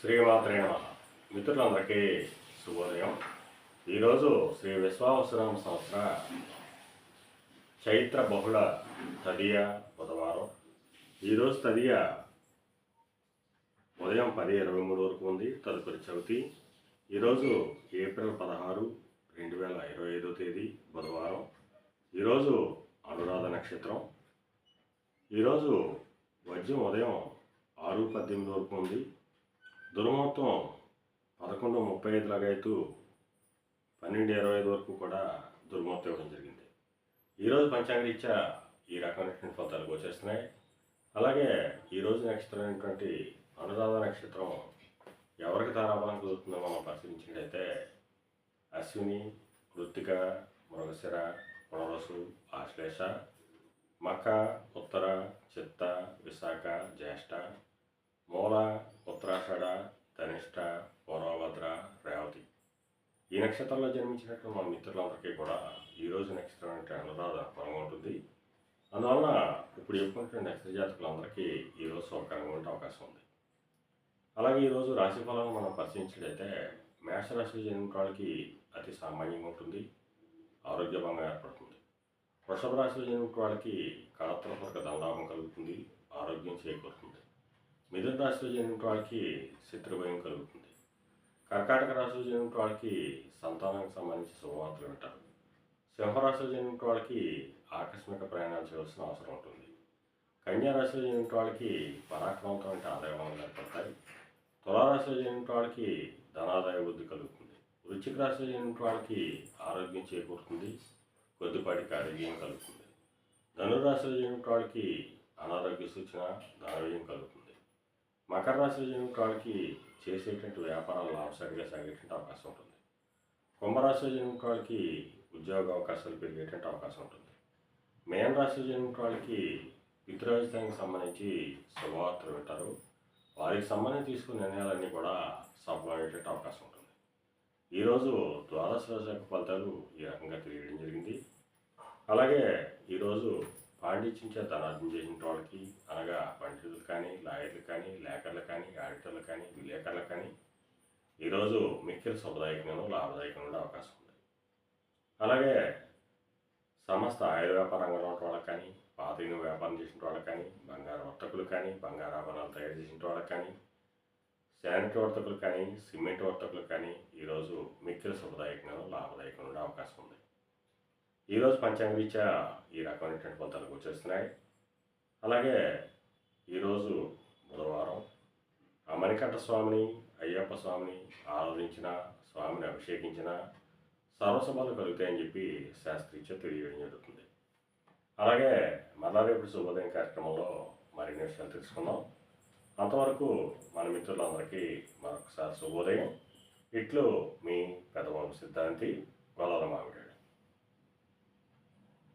శ్రీమాత్రే నమ. మిత్రులందరికీ శుభోదయం. ఈరోజు శ్రీ విశ్వావసరామ సంవత్సర చైత్ర బహుళ తదియ బుధవారం. ఈరోజు తదియ ఉదయం పది ఇరవై మూడు వరకు ఉంది తదుపరి చవితి. ఈరోజు ఏప్రిల్ పదహారు రెండు వేల ఇరవై ఐదో తేదీ బుధవారం. ఈరోజు అనురాధ నక్షత్రం. ఈరోజు వజ్రం ఉదయం ఆరు పద్దెనిమిది వరకు ఉంది దుర్ముహూర్తం పదకొండు ముప్పై ఐదు లాగైతూ పన్నెండు ఇరవై ఐదు వరకు కూడా దుర్ముహూర్తం ఇవ్వడం జరిగింది. ఈరోజు పంచాంగరీత్యా ఈ రకమైన ఫలితాలు గోచేస్తున్నాయి అలాగే ఈరోజు నక్షత్రం అయినటువంటి అనురాధ నక్షత్రం ఎవరికి తారాభావం కుదురుతుందో మనం పరిశీలించినట్టయితే అశ్విని కృత్తిక మృగశిర పునరసు ఆశ్లేష మక ఉత్తర చిత్త విశాఖ జ్యేష్ఠ మూల ఉత్తరాషాఢ ధనిష్ట పూర్వభద్ర రేవతి ఈ నక్షత్రంలో జన్మించినట్టు మన మిత్రులందరికీ కూడా ఈరోజు నక్షత్రం అంటే అనురాధ బలంగా ఉంటుంది. అందువలన ఇప్పుడు చెప్పుకుంటున్న నక్షత్ర జాతకులందరికీ ఈరోజు సౌకర్యంగా ఉండే అవకాశం ఉంది. అలాగే ఈరోజు రాశి ఫలాలను మనం పరిశీలించినట్లయితే మేషరాశి జన్మించిన వాళ్ళకి అతి సామాన్యంగా ఉంటుంది. ఆరోగ్యభంగా ఏర్పడుతుంది. వృషభ రాశిలో జన్మించిన వాళ్ళకి కళత్రపూర్వక ధనలాభం కలుగుతుంది. ఆరోగ్యం చేకూరుతుంది. మిథున రాశిలో జరిగిన వాళ్ళకి శత్రుభయం కలుగుతుంది. కర్కాటక రాశిలో జరిగిన వాళ్ళకి సంతానానికి సంబంధించి శుభవార్తలు వింటారు సింహరాశిలో జరిగిన వాళ్ళకి ఆకస్మిక ప్రయాణాలు చేయవలసిన అవసరం ఉంటుంది. కన్యా రాశిలో జన్మించిన వాళ్ళకి పరాక్రమంతో ఆదాయం ఏర్పడతాయి. తులారాశిలో జరిగిన వాళ్ళకి ధనాదాయ వృద్ధి కలుగుతుంది. వృశ్చిక రాశిలో జన్మించిన వాళ్ళకి ఆరోగ్యం చేకూరుతుంది. కొద్దిపాటి ఆరోగ్యం కలుగుతుంది. ధనురాశిలో జన్మించిన వాళ్ళకి అనారోగ్య సూచన ధనవ్యయం కలుగుతుంది. మకర రాశి జన్మించిన వాళ్ళకి చేసేటువంటి వ్యాపారాలు లాభసాటిగా సాగేటువంటి అవకాశం ఉంటుంది. కుంభరాశి జన్మించిన వాళ్ళకి ఉద్యోగ అవకాశాలు పెరిగేటువంటి అవకాశం ఉంటుంది. మేన రాశి జన్మించిన వాళ్ళకి పితృరాజధానికి సంబంధించి శుభవార్తలు వింటారు. వారికి సంబంధించి తీసుకున్న నిర్ణయాలన్నీ కూడా సఫలమయ్యేటువంటి అవకాశం ఉంటుంది. ఈరోజు ద్వాదశ రాశి ఫలితాలు ఈ రకంగా తెలియడం జరిగింది. అలాగే ఈరోజు పాండిత్యం చేత ధనార్జన చేసిన వాళ్ళకి అనగా పండితులు కానీ లాయర్లు కానీ లేఖర్లు కానీ ఆడిటర్లు కానీ విలేకరులు కానీ ఈరోజు మిక్కిల శుభదాయకంగా లాభదాయకంగా అవకాశం ఉంది. అలాగే సమస్త ఆయుధ వ్యాపార రంగంలో ఉన్న వాళ్ళకి కానీ పాత వ్యాపారం చేసిన వాళ్ళకి కానీ బంగారు వర్తకులు కానీ బంగారు ఆభరణాలు తయారు చేసిన వాళ్ళకి కానీ శానిటరీ వర్తకులు కానీ సిమెంట్ వర్తకులు కానీ ఈరోజు మిక్కిలి శుభదాయకంగా లాభదాయకంగా ఉండే అవకాశం ఉంది. ఈరోజు పంచాంగ రీత్యా ఈ రకమైనటువంటి ఫలితాలు వచ్చేస్తున్నాయి. అలాగే ఈరోజు వెంకటస్వామిని స్వామిని అయ్యప్ప స్వామిని ఆరాధించిన స్వామిని అభిషేకించిన సర్వసభలు కలుగుతాయని చెప్పి శాస్త్రీత్య తెలియడం జరుగుతుంది. అలాగే మళ్ళా శుభోదయం కార్యక్రమంలో మరిన్ని విషయాలు తెలుసుకుందాం. అంతవరకు మన మిత్రులందరికీ మరొకసారి శుభోదయం. ఇట్లు మీ పెద్దవాళ్ళు సిద్ధాంతి గొల్లల మామిడి